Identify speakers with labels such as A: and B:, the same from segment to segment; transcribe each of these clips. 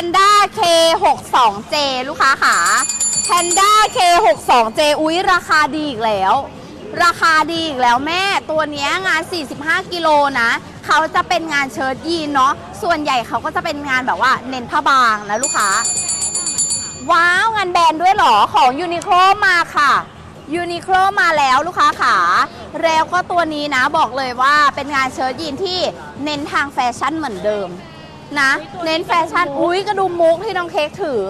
A: Panda K62J ลูกค้าขา Panda K62J อุ๊ย ราคาดีอีกแล้ว ราคาดีอีกแล้วแม่ ตัวนี้งาน 45 กิโลนะ เขาจะเป็นงานเชิ้ตยีนเนาะ ส่วนใหญ่เขาก็จะเป็นงานแบบว่าเน้นผ้าบางนะลูกค้า ว้าว งานแบรนด์ด้วยหรอ ของยูนิโคลมาค่ะยูนิโคลมาแล้วลูกค้าขาแล้วก็ตัวนี้นะบอกเลยว่าเป็นงานเชิ้ตยีนที่เน้นทางแฟชั่นเหมือนเดิม นะ เน้นแฟชั่น อุ้ยกระดุมมุกที่น้องเค้กถือ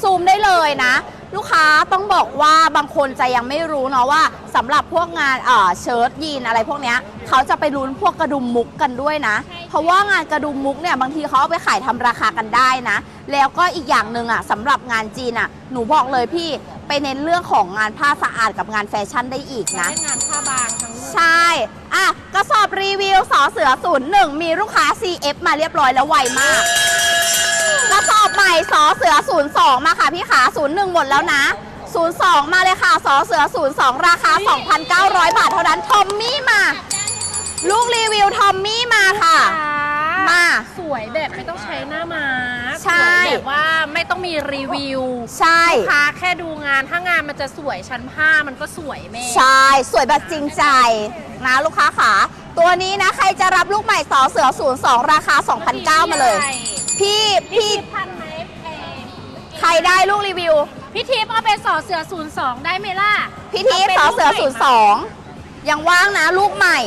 A: ซูมได้เลยนะ ลูกค้าต้องบอกว่าบางคนจะยังไม่รู้เนาะว่าสำหรับพวกงานเอ่อเชิ้ตยีนอะไรพวกเนี้ยเขาจะไปลุ้นพวกกระดุมมุกกันด้วยนะ เพราะว่างานกระดุมมุกเนี่ยบางทีเขาเอาไปขายทำราคากันได้นะ แล้วก็อีกอย่างหนึ่งอะสำหรับงานจีนอะ หนูบอกเลยพี่ไปเน้นเรื่องของงานผ้าสะอาดกับงานแฟชั่นได้อีกนะ
B: ได้งานผ้าบางทั้ง
A: ใช่ อะ กระสอบรีวิว สอเสือศูนย์หนึ่งมีลูกค้า CF มาเรียบร้อยแล้วไวมากกระสอบใหม่สอเสือศูนย์สองมาค่ะพี่ขาศูนย์หนึ่งหมดแล้วนะศูนย์สองมาเลยค่ะสอเสือศูนย์สองราคา2,900บาทเท่านั้นทอมมี่มา ลูกรีวิวทอมมี่มาค่ะ มา
B: สวยแบบไม่ต้องใช้หน้ามา
A: ใช่
B: สวยแบบว่าไม่ต้องมีรีวิว
A: ใช่
B: ลูกค้าแค่ดูงานถ้างานมันจะสวยชั้นผ้ามันก็สวยแม่
A: ใช่ สวยแบบจริงใจนะลูกค้าขาตัวนี้นะ ใครจะรับลูกใหม่สอเสือศูนย์สองราคา 2,900 มาเลย พี่
B: พี่
A: พี่
B: ทิพย์พันไหมแพง
A: ใครได้ลูกรีวิว
B: พี่ทิพย์เอาเป็นสอเสือศูนย์สองได้ไหมล่ะ
A: พี่ทิพย์าส
B: ป็
A: อนเสือ
B: ลูก
A: ศูนย์
B: ให
A: ส
B: ม่
A: องยังว่างนะลูกใหม่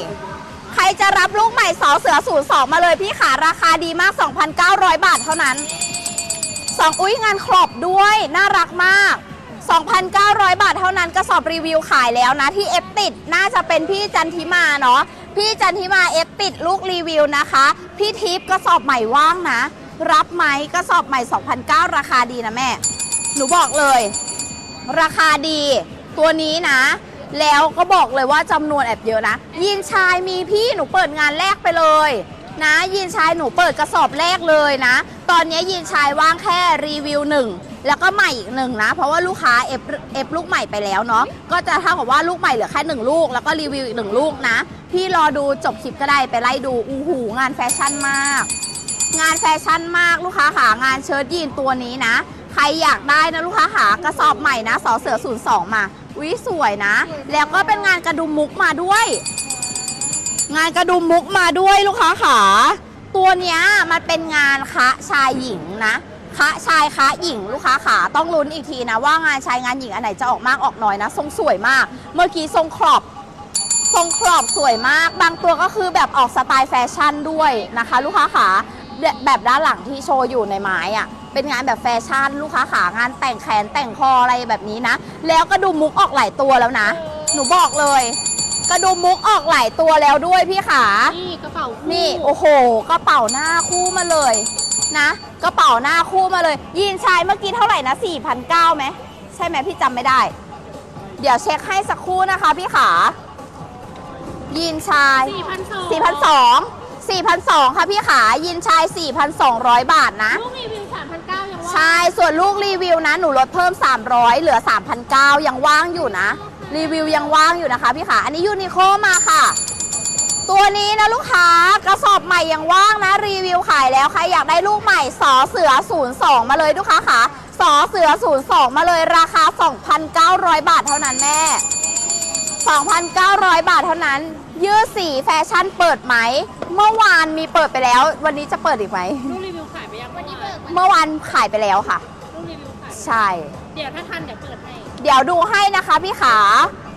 A: ใครจะรับลูกใหม่สอเสือศูนย์สองมาเลยพี่ขาราคาดีมาก 2,900 บาทเท่านั้น สองอุ้ยงานครอบด้วย น่ารักมาก 2,900 บาทเท่านั้นกระสอบรีวิวขายแล้วนะที่เอฟติด น่าจะเป็นพี่จันทิมาเนาะ พี่จันทิมาเอฟติดลูกรีวิวนะคะ พี่ทิพย์กระสอบใหม่ว่างนะ รับไหมกระสอบใหม่2,900ราคาดีนะแม่ หนูบอกเลย ราคาดีตัวนี้นะ แล้วก็บอกเลยว่าจำนวนแอบเยอะนะ ยีนชายมีพี่หนูเปิดงานแรกไปเลยนะยีนชายหนูเปิดกระสอบแรกเลยนะ ตอนนี้ยีนชายว่างแค่รีวิวหนึ่ง แล้วก็ใหม่อีกหนึ่งนะ เพราะว่าลูกค้าเอฟเอฟลูกใหม่ไปแล้วเนาะก็จะเท่ากับว่าลูกใหม่เหลือแค่หนึ่งลูก แล้วก็รีวิวอีกหนึ่งลูกนะ พี่รอดูจบคลิปก็ได้ไปไล่ดูอู้หูงานแฟชั่นมาก งานแฟชั่นมากลูกค้าขางานเชิ้ตยีนตัวนี้นะ ใครอยากได้นะลูกค้าขากระสอบใหม่นะสอเสือ02มาวิสวยนะ แล้วก็เป็นงานกระดุมมุกมาด้วย งานกระดุมมุกมาด้วยลูกค้าขาตัวเนี้ยมันเป็นงานคะชายหญิงนะ คะชายคะหญิงลูกค้าขาต้องลุ้นอีกทีนะว่างานชายงานหญิงอันไหนจะออกมากออกน้อยนะ ทรงสวยมาก เมื่อกี้ทรงครอบทรงครอบสวยมาก บางตัวก็คือแบบออกสไตล์แฟชั่นด้วยนะคะ ลูกค้าขาแบบแบบด้านหลังที่โชว์อยู่ในไม้อะเป็นงานแบบแฟชั่นลูกค้าขางานแต่งแขนแต่งคออะไรแบบนี้นะ แล้วก็ดูมุกออกหลายตัวแล้วนะ หนูบอกเลยกระดุมมุกออกหลายตัวแล้วด้วยพี่ขา
B: นี่กระเป๋าคู่
A: นี่ โอ้โห กระเป๋าหน้าคู่มาเลยนะ กระเป๋าหน้าคู่มาเลย ยีนชายเมื่อกี้เท่าไหร่นะ4,900ไหมใช่ไหมพี่จำไม่ได้ เดี๋ยวเช็คให้สักครู่นะคะพี่ขา ยีนชาย
B: สี่พันสอง
A: 4,200 4,200 ค่ะพี่ขา ยีนชาย 4,200 บาทนะ
B: ลูกรีวิวสามพันเก้ายังว่า
A: ใช่ ส่วนลูกรีวิวนะ หนูลดเพิ่ม 300 เหลือ 3,900 ยังว่างอยู่นะ รีวิวยังว่างอยู่นะคะพี่ขา อันนี้ยูนิโคมาค่ะ ตัวนี้นะลูกค้ากระสอบใหม่ยังว่างนะ รีวิวขายแล้วใครอยากได้ลูกใหม่สอเสือ 02 มาเลยลูกค้าค่ะสอเสือ 02 มาเลยราคา 2,900 บาทเท่านั้นแม่ 2,900 บาทเท่านั้น ยืดสีแฟชั่นเปิดไหม เมื่อวานมีเปิดไปแล้ว วันนี้จะเปิดอีกไหม
B: ลูกรีวิวขายไปยังวันนี้เปิด
A: เมื่อวานขายไปแล้วค่ะ
B: ลูกรีวิวขาย
A: ใช่
B: เดี๋ยวถ้าทันเดี๋ยวเปิดให้
A: เดี๋ยวดูให้นะคะพี่ขา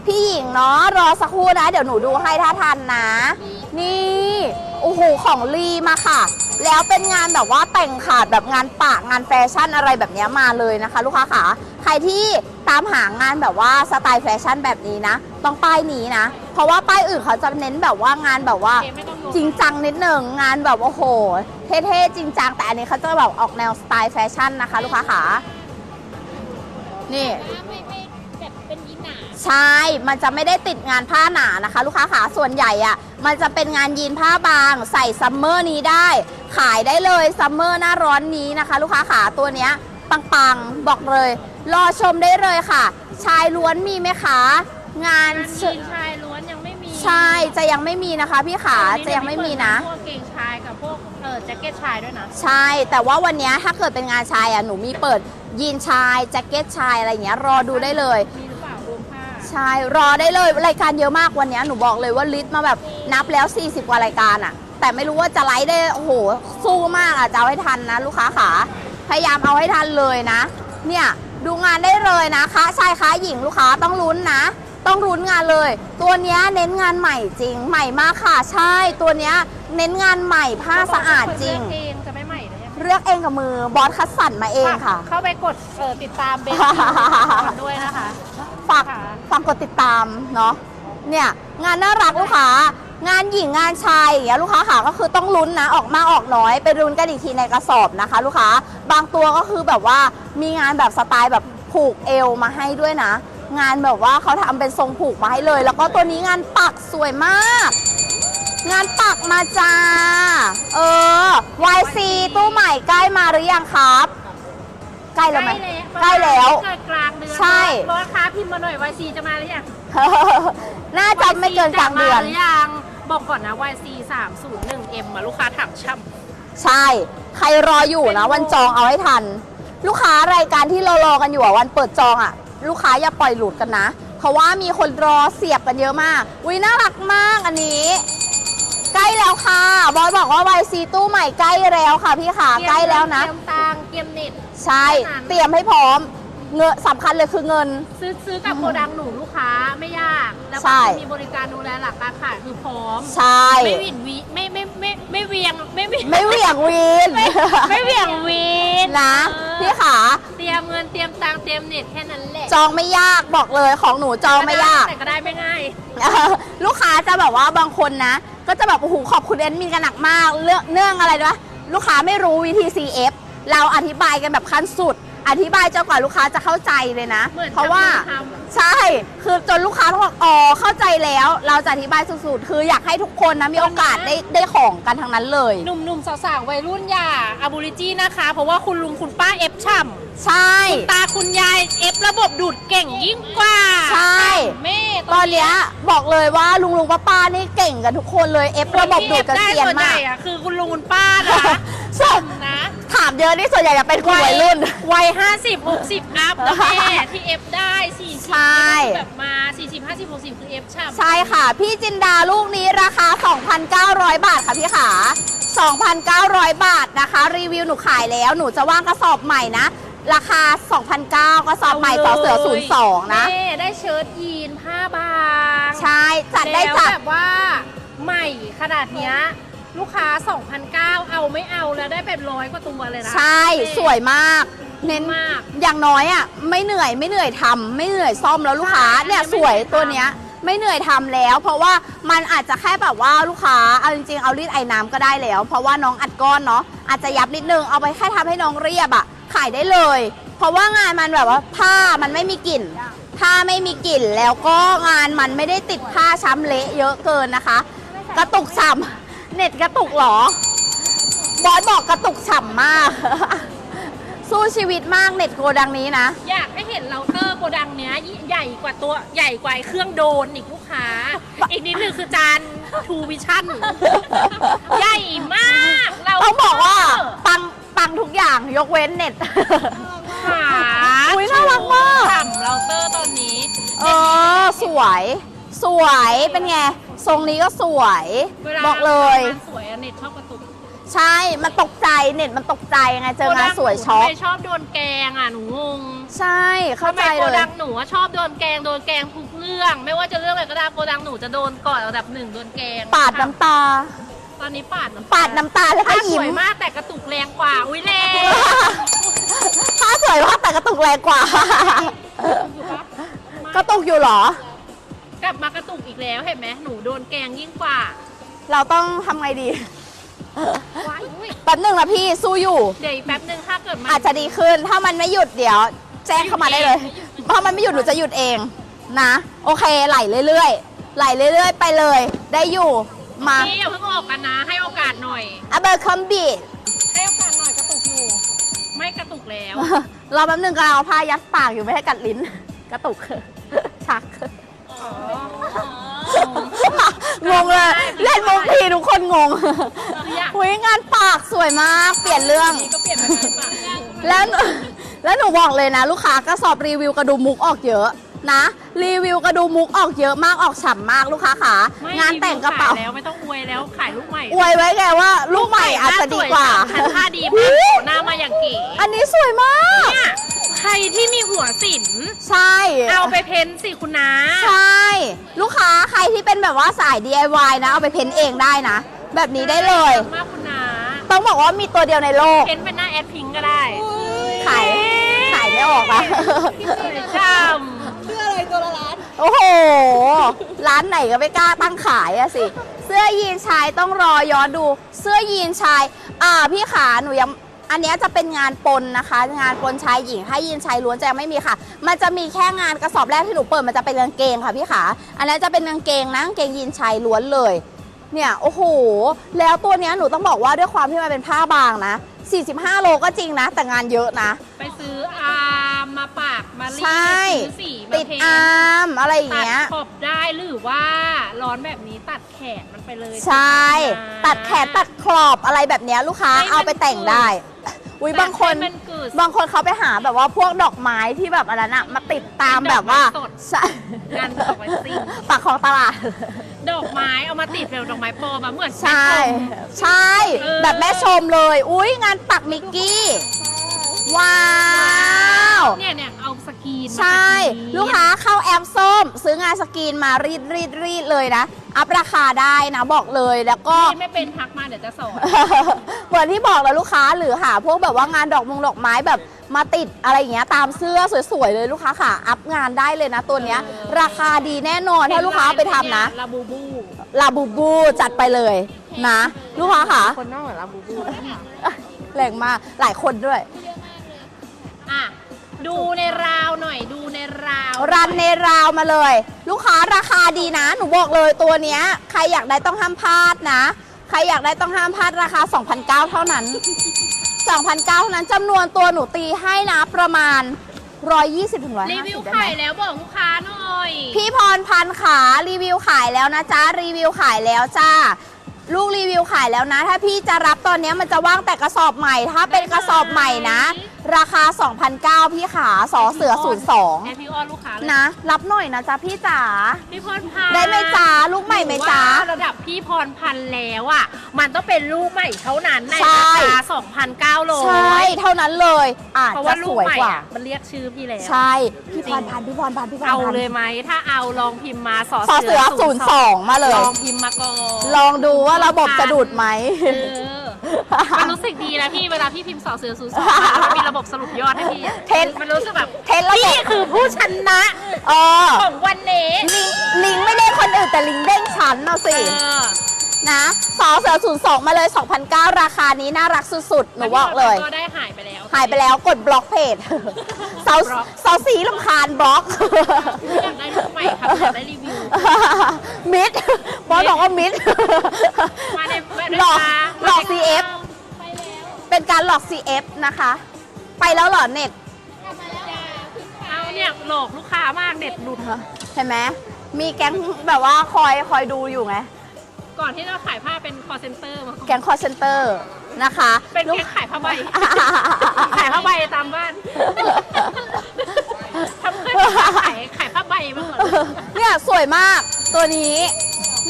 A: พี่หญิงเนาะรอสักครู่นะ เดี๋ยวหนูดูให้ถ้าทันนะ นี่โอ้โหของลีมาค่ะ แล้วเป็นงานแบบว่าแต่งขาดแบบงานปากงานแฟชั่นอะไรแบบเนี้ยมาเลยนะคะ ลูกค้าขาใครที่ตามหางานแบบว่าสไตล์แฟชั่นแบบนี้นะ ต้องป้ายนี้นะ เพราะว่าป้ายอื่นเขาจะเน้นแบบว่างานแบบว่า
B: โอเคไม่ต้องลง
A: จริงจังนิดหนึ่งงานแบบโอ้โห เท่ๆจริงจังแต่อันนี้เขาจะแบบออกแนวสไตล์แฟชั่นนะคะ ลูกค้าขานี่ ใช่ มันจะไม่ได้ติดงานผ้าหนานะคะ ลูกค้าขาส่วนใหญ่อะมันจะเป็นงานยีนผ้าบาง ใส่ซัมเมอร์นี้ได้ ขายได้เลยซัมเมอร์หน้าร้อนนี้นะคะ ลูกค้าขาตัวเนี้ยปังๆ บอกเลย รอชมได้เลยค่ะ ชายล้วนมีไหมคะ งาน
B: งานยีนชายล้วนยังไม่มี
A: ใช่จะยังไม่มีนะคะ พี่ขาจะยังไม่มีนะ
B: พวกเกงชายกับพวกเออแจ็คเก็ตชายด้วยนะ
A: ใช่ แต่ว่าวันเนี้ยถ้าเกิดเป็นงานชายอะหนูมีเปิดยีนชายแจ็คเก็ตชายอะไรอย่างเงี้ยรอดูได้เลย
B: มี
A: ใช่ รอได้เลยรายการเยอะมากวันเนี้ยหนูบอกเลยว่าลิสต์มาแบบนับแล้ว 40 กว่ารายการอะแต่ไม่รู้ว่าจะไลฟ์ได้โอ้โหสู้มากอะจะเอาให้ทันนะ ลูกค้าขาพยายามเอาให้ทันเลยนะ เนี่ยดูงานได้เลยนะคะชายค้าหญิงลูกค้าต้องลุ้นนะ ต้องลุ้นงานเลย ตัวเนี้ยเน้นงานใหม่จริง ใหม่มากค่ะใช่ตัวเนี้ยเน้นงานใหม่ผ้าสะอาดจริง
B: เลือกเองจะไม่ใหม่เลยยังไง
A: เลือกเองกับมือบอสคัดสรรมาเองค่ะ
B: เข้าไปกดเออติดตามเบส
A: กดติดตามเนาะเนี่ยงานน่ารักลูกค้างานหญิงงานชายอย่างเงี้ยลูกค้าค่ะก็คือต้องลุ้นนะออกมากออกน้อยไปลุ้นกันอีกทีในกระสอบนะคะ ลูกค้าบางตัวก็คือแบบว่ามีงานแบบสไตล์แบบผูกเอวมาให้ด้วยนะ งานแบบว่าเขาทำเป็นทรงผูกมาให้เลย แล้วก็ตัวนี้งานปักสวยมาก งานปักมาจ้าเออ YC ตู้ใหม่ใกล้มาหรือยังครับ ใกล้แล้วไหมใกล้แล้ว
B: เกิดกลางเดือน
A: ใช่
B: บอสค้าพิมพ์มาหน่อยวายซีจะมาหรือยัง
A: น่าจะไม่เกินกลางเดือน
B: จะมหรือยังบอกก่อนนะ YC 301M อะลูกค้าถามช่ำ
A: ใช่ ใครรออยู่นะวันจองเอาให้ทัน ลูกค้ารายการที่เรารอกันอยู่อะวันเปิดจองอะลูกค้าอย่าปล่อยหลุดกันนะ เพราะว่ามีคนรอเสียบกันเยอะมากอุ้ยน่ารักมากอันนี้ ใกล้แล้วค่ะ บอสบอกว่า YC ตู้ใหม่ใกล้แล้วค่ะพี่ขาใกล้แล้วนะ
B: เตรียมตังค์เตรียมเน็ต
A: ใช่
B: เท่านั้น
A: เตรียมให้พร้อม เงินสำคัญเลยคือเงิน
B: ซื้อซื้อกับโกดังหนูลูกค้าไม่ยาก แล้ว
A: ใช่
B: ก็มีบริการดูแลหลักการขายคือพร้อม
A: ใช่
B: ไม่หวินวีไม่ไม่ไม่ไม่เวียงไม่เวียง
A: ไม่เหวี่ยงวิน
B: ไม่ไม่เหวี่ยงวีน
A: นะ
B: เออ
A: พี่ขา
B: เตรียมเงินเตรียมตังค์เตรียมเน็ตแค่นั้นแหละ
A: จองไม่ยากบอกเลยของหนูจองไม่ยาก
B: แต่ก็ได้ไม่ง่าย
A: ลูกค้าจะแบบว่าบางคนนะ ก็จะแบบโอ้โหขอบคุณแอดมินกันหนักมากเรื่องเนื่องอะไรด้วยลูกค้าไม่รู้วิธี CF เราอธิบายกันแบบขั้นสุด อธิบายจนกว่าลูกค้าจะเข้าใจเลยนะ
B: เหมือน
A: เพราะว่า
B: กับมือท
A: ใช่ คือจนลูกค้าต้องบอกอ๋อเข้าใจแล้ว เราจะอธิบายสุดๆ คืออยากให้ทุกคนนะมีโอกาสได้ได้ของกันทั้งนั้นเลย
B: หนุ่มๆสาวๆวัยรุ่นอย่าอาบูริจี้นะคะ เพราะว่าคุณลุงคุณป้าเอฟฉ่ำ
A: ใช่
B: ตาคุณยายเอฟระบบดูดเก่งยิ่งกว่า
A: ใช่
B: แม่
A: ตอนเนี้ยบอกเลยว่าลุงลุงป้าป้านี่เก่งกันทุกคนเลยเอฟระบบดูดกัน
B: ได้
A: เซียน
B: ส่วนให
A: มา
B: ญ่
A: ก
B: อะคือคุณลุงคุณป้านะ
A: ใช่
B: นะ
A: ถามเยอะนี่ส่วนใหญ่จะเป็นกลุ่มวัยรุ่น
B: วัยห้าสิบหกสิบอัพนะแม่ที่เอฟได้สี่สิบ
A: ใช่
B: แบบมาสี่สิบห้าสิบหกสิบคือเอฟฉ่ำ
A: ใช่ค่ะ พี่จินดาลูกนี้ราคา 2,900 บาทค่ะพี่ขา 2,900 บาทนะคะ รีวิวหนูขายแล้วหนูจะว่างกระสอบใหม่นะ ราคา 2,900กระสอบใหม่ต่อเสือ 02 นะ
B: แม่ได้เชิ้ตยีนผ้าบาง
A: ใช่จัดได้
B: แล้ว
A: จัด
B: แบบว่าใหม่ขนาดเนี้ย ลูกค้า 2,009เอาไม่เอาแล้วได้เป็นร้อยกว่าตัวเลยนะ
A: ใช่ สวยมาก เน้น
B: มาก
A: อย่างน้อยอะไม่เหนื่อยไม่เหนื่อยทำไม่เหนื่อยซ่อมแล้วลูกค้า
B: ใช่
A: เนี่ย
B: ไม่
A: สวย
B: เหนื่อยทำ
A: ตัวเนี้ย ไม่เหนื่อยทำแล้ว เพราะว่ามันอาจจะแค่แบบว่าลูกค้าเอาจริงๆเอารีดไอ้น้ำก็ได้แล้ว เพราะว่าน้องอัดก้อนเนาะอาจจะยับนิดนึงเอาไปแค่ทำให้น้องเรียบอะขายได้เลย เพราะว่างานมันแบบว่าผ้ามันไม่มีกลิ่น ผ้าไม่มีกลิ่นแล้วก็งานมันไม่ได้ติดผ้าช้ำเละเยอะเกินนะคะ กระตุกฉ่ำ เน็ตกระตุกเหรอ บอสบอกกระตุกฉ่ำมาก สู้ชีวิตมากเน็ตโกดังนี้นะ
B: อยากให้เห็นเราเตอร์โกดังเนี้ยใหญ่กว่าตัวใหญ่กว่าเครื่องโดรนอีกลูกค้า อีกนิดหนึ่งคือจานทูวิชั่น ใหญ่มากเรา
A: ต้องบอกว่า ปังปังทุกอย่างยกเว้นเน็ต
B: ขา
A: อุ๊ยน่ารักมาก
B: ฉ่ำเราเตอร์ตอนนี้
A: เออ สวย สวยเป็นไง ทรงนี้ก็สวย
B: วลา
A: บอกเลย
B: งานสวยอะเน็ตชอบกระตุก
A: ใช่ มันตกใจเน็ตมันตกใจไงเจองานสวยช็อก
B: ทำไมชอบโดนแกงอะหนูงง
A: ใช่เข้า
B: ทำไม
A: ใจ
B: โก
A: เลย
B: ดังหนูอะชอบโดนแกงโดนแกงทุกเรื่อง ไม่ว่าจะเรื่องอะไรก็ได้โกดังหนูจะโดนก่อนอันดับหนึ่งโดนแกง
A: ปาดน้ำตา
B: ตอนนี้ปาดน้ำ
A: ปาดน้ำตาแล้วก็
B: ถ้าส
A: ยิ้ม
B: วยมากแต่กระตุกแรงกว่าอุ้ยแรง
A: ถ้าสวยมากแต่กระตุกแรงกว่า
B: อยู่ปะ
A: กระตุกอยู่เหรอ
B: กลับมากระตุกอีกแล้วเห็นไหมหนูโดนแกงยิ่งกว่า
A: เราต้องทำไงดี
B: ว้ายอุ้ย
A: แป๊บหนึ่งนะพี่สู้อยู่
B: เดี๋ยวอีกแป๊บนึงถ้าเกิดมัน
A: อาจจะดีขึ้นถ้ามันไม่หยุดเดี๋ยวแจ้งเข้ามาได้เลยถ้ามันไม่หยุดหนูจะหยุดเองนะ โอเคไหลเรื่อยๆไหลเรื่อยๆ ไปเลย ได้อยู่มา
B: นี่อย่าเพิ่งออกกันนะ ให้โอกาสหน่อย
A: อเบอร์คัมบี
B: ให้โอกาสหน่อยกระตุกอยู่ ไม่กระตุกแล้ว
A: รอแป๊บหนึงกำลังเอาผ้ายัดปากอยู่ไม่ให้กัดลิ้น กระตุก ชัก
B: อ๋อ
A: งงเลยเล่นมุกทีทุกคนงง
B: พี่อยาก
A: อุ้ยงานปากสวยมาก เปลี่ยนเรื่อง
B: นี่ก็เปลี่ยนเป็นปาก
A: แล้วหนูแล้วหนูบอกเลยนะ ลูกค้ากระสอบรีวิวกระดุมมุกออกเยอะนะ รีวิวกระดุมมุกออกเยอะมากออกฉ่ำมากลูกค้าขา
B: ไม่
A: งานแต่งกระเป๋า
B: ขยแล้วไม่ต้องอวยแล้วขายลูกใหม่
A: อวยไว้ไงว่าลูกใหม่อาจจะดีกว่า
B: คันค่าดี
A: หู
B: มากหน้ามาอย่างเก๋
A: อันนี้สวยมาก
B: เนี่ยใครที่มี หัวสิน
A: ใช่
B: เอาไปเพ้นสิคุณน้า
A: ใช่ ลูกค้าใครที่เป็นแบบว่าสาย DIY นะ เอาไปเพ้นเองได้นะ แบบนี้ได้เลย
B: มากคุณน้า
A: ต้องบอกว่ามีตัวเดียวในโลก
B: เพ้นเป็นหน้าแอดพิงก็ได้
A: ขาย ขายไม่ออกอะ
B: ช่
A: โอ้โห ร้านไหนก็ไม่กล้าตั้งขายอะสิ เสื้อยีนชายต้องรอย้อนดู เสื้อยีนชาย อ่าพี่ขาหนูยัง อันเนี้ยจะเป็นงานปนนะคะ งานปนชายหญิงถ้ายีนชายล้วนจะยังไม่มีค่ะ มันจะมีแค่งานกระสอบแรกที่หนูเปิดมันจะเป็นกางเกงค่ะพี่ขาอันนั้นจะเป็นกางเกงนะกางเกงยีนชายล้วนเลยเนี่ยโอ้โห แล้วตัวเนี้ยหนูต้องบอกว่าด้วยความที่มันเป็นผ้าบางนะ 45 โลก็จริงนะ แต่งานเยอะนะำ
B: ไปซื้ออาร์มมาปากมารีด
A: ใช่
B: ซื้อสีมา
A: ติด
B: เพ้น
A: อาร์มอะไรอย่าง
B: ตัด
A: เงี้ย
B: ขอบได้หรือว่าร้อนแบบนี้ตัดแขนมันไปเลย
A: ใช่
B: นะ
A: ตัดแขนตัดขอบอะไรแบบเนี้ยลูกค้า
B: ให้มัน
A: เอาไปแต่งได้ อุ้ย
B: ตัด
A: บางคน
B: ให้มันกึศ
A: บางคนเขาไปหาแบบว่าพวกดอกไม้ที่แบบอะไรนะมาติดตาม
B: เป็น
A: แบ
B: ดอก
A: บ
B: ไม้
A: ว่า
B: สด
A: ใช่
B: งานดอกไม้ซิ่ง
A: ปากของตลาด
B: ดอกไม้เอามาติดเป็นดอกไม้ปลอมมาเหมือน
A: ใช่
B: แม่ชม
A: ใช่
B: เออ
A: แบบแม่ชมเลย อุ้ยงานปักมิกกี้ ว้าว
B: เนี่ยเนี่ยเอาสกรีนมา
A: ใช่
B: สกรีน
A: ลูกค้าเข้าแอปส้ม ซื้องานสกรีนมารีดรีดรีดเลยนะ อัพราคาได้นะบอกเลยแล้วก็
B: นี่ไม่เป็นทักมาเดี๋ยวจะสอน
A: เหมือนที่บอกแล้วลูกค้าหรือหาพวกแบบว่างานดอกมงดอกไม้แบบมาติดอะไรอย่างเงี้ยตามเสื้อสวยๆเลยลูกค้าค่ะ อัพงานได้เลยนะตัวเนี้ย
B: เออ
A: ราคาดีแน่นอนถ้าลูกค้าเอาไปทำนะ
B: ลาบูบู
A: ลาบูบูจัดไปเลยนะ ลูกค้าค่ะ
B: คนนอกเหมือนลาบูบู
A: แรงมากหลายคนด้วย
B: อะ ดูในราวหน่อยดูใน ราว
A: รันในราวมาเลย ลูกค้าราคาดีนะ หนูบอกเลยตัวเนี้ย ใครอยากได้ต้องห้ามพลาดนะ ใครอยากได้ต้องห้ามพลาดราคา 2,900 เท่านั้น 2,900เท่านั้นจำนวนตัวหนูตีให้นะประมาณ 120ถึง
B: รีวิว
A: 150ได้
B: ไข่
A: ไหม
B: แล้วบอกลูกค้าหน่อย
A: พี่พรพันธ์ขารีวิวขายแล้วนะจ๊ะรีวิวขายแล้วจ้า ลูกรีวิวขายแล้วนะ ถ้าพี่จะรับตอนเนี้ยมันจะว่างแต่กระสอบใหม่ ถ้าเป็นกระสอบใหม่นะ ราคา2,900พี่ขาสอเสือ
B: แอ
A: 02
B: ดพี่อ้อนลูกค้าเลย
A: นะ รับหน่อยนะจ๊ะพี่จ๋า
B: พี่พรพันธ์
A: ได้ไหมจ๊ะลูกใหม่ไหมจ๊ะ
B: ว่าระดับพี่พรพันธ์แล้วอะ มันต้องเป็นลูกใหม่เท่านั้นใน
A: ใช่
B: ราคา2,900
A: ใช่เท่านั้นเลย อาจ
B: เพราะ
A: จะ
B: ว่าลู
A: ส
B: ก
A: วย
B: ใหม่
A: กว่า
B: อะมันเรียกชื่อพี่แล้ว
A: ใช่ พี่พรพันธ์พี่พรพันธ์พี่พร
B: เอา
A: พันธ์
B: เลยไหม ถ้าเอาลองพิมพ์มาสอ
A: สอเสือ 02 มาเลย
B: ลองพิมพ์มาก่อน
A: ลองดูว่าระบบจะดูดไหม
B: เออ มันรู้สึกดีนะพี่เวลาพี่พิมพ์สอเสือศูนย์สองมันมีระบบสรุปยอดให้พี่อะ
A: เทน
B: มันรู้สึกแบบ
A: เทนระบบ
B: พี่คือผู้ชนะ
A: เออ
B: ของวันนี้
A: ลิงลิงไม่ได้คนอื่นแต่ลิงเด้งฉันเอาสิ
B: เออ
A: นะสอเสือศูนย์สองมาเลย 2,009 ราคานี้น่ารักสุดๆ หนูบอกเลย
B: ก็ได้ หายไปแล้ว
A: หายไปแล้วกดบล็อกเพจเสา
B: บล็อก
A: เสาสีลำคาญบล็อก
B: อยากได้ลูกใหม่ครับอยากได้รีวิว
A: มิดบอสบอกว่ามิด
B: มาในมาใน
A: หลอก
B: มา
A: หลอก
B: มาใน
A: CF เป็นการหลอก CF นะคะ ไปแล้วเหรอเน็ต
B: เอาเนี่ยหลอกลูกค้ามากเด็ดหลุด
A: เห็นไหมมีแก๊งแบบว่าคอยคอยดูอยู่ไง
B: ก่อนที่จะขายผ้าเป็นคอเซ็นเตอร์มาก่อน
A: แก๊งคอร์เซนเตอร์ นะคะ
B: เป็น
A: ลูก
B: แค่ขายผ้าใบ ขายผ้าใบตามบ้านทำเคยขายขายผ้าใบมาก่อน
A: เนี่ยสวยมากตัวนี้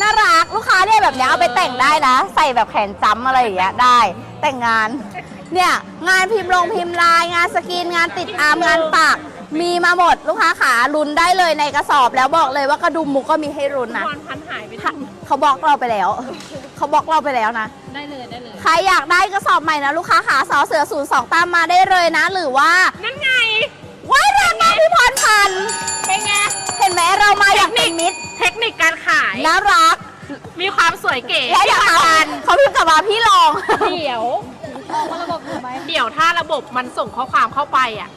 A: น่ารักลูกค้าเนี่ยแบบเนี้ยเอาไปแต่งได้นะ ใส่แบบแขนจ้ำอะไรอย่างเงี้ยได้ แต่งงาน เนี่ยงานพิมพ์ลงพิมพ์ลายงานสกรีนงานติดอาร์มงานปาก มีมาหมดลูกค้าขาลุ้นได้เลยในกระสอบแล้วบอกเลยว่ากระดุมมุกก็มีให้ลุ้นนะ
B: พรพันหายไป
A: ถ้า
B: ที่
A: เขาบล็อกเราไปแล้ว เขาบล็อกเราไปแล้วนะ
B: ได้เลยได้เลย
A: ใครอยากได้กระสอบใหม่นะ ลูกค้าขาสอเสือศูนย์สองตามมาได้เลยนะ หรือว่า
B: นั่นไง
A: ว้ายแรงมากพี่พรพันธ์
B: เป็นไง
A: เห็นไหมเรามาอย่างเป็นมิตร
B: เทคนิคการขาย
A: น่ารัก
B: มีความสวยเก๋
A: และเดี๋ยวเขาเขาพิมพ์กลับมาพี่ลอง
B: เดี๋ยว เดี๋ยวถ้าระบบมันส่งข้อความเข้าไปอะ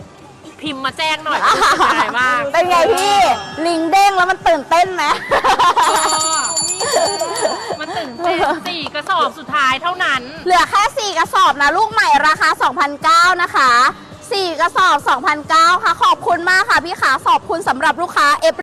B: พิมพ์มาแจ้งหน่อยว่ารู้สึกอะไรบ้าง
A: เป็นไงพี่ ลิงเด้งแล้วมันตื่นเต้นไหม
B: มันตื่นเต้นสี่กระสอบสุดท้ายเท่านั้น
A: เหลือแค่ 4 กระสอบนะ ลูกใหม่ราคา 2,009นะคะ 4 กระสอบ 2,009ค่ะ ขอบคุณมากค่ะพี่ขาขอบคุณสำหรับลูกค้าเอ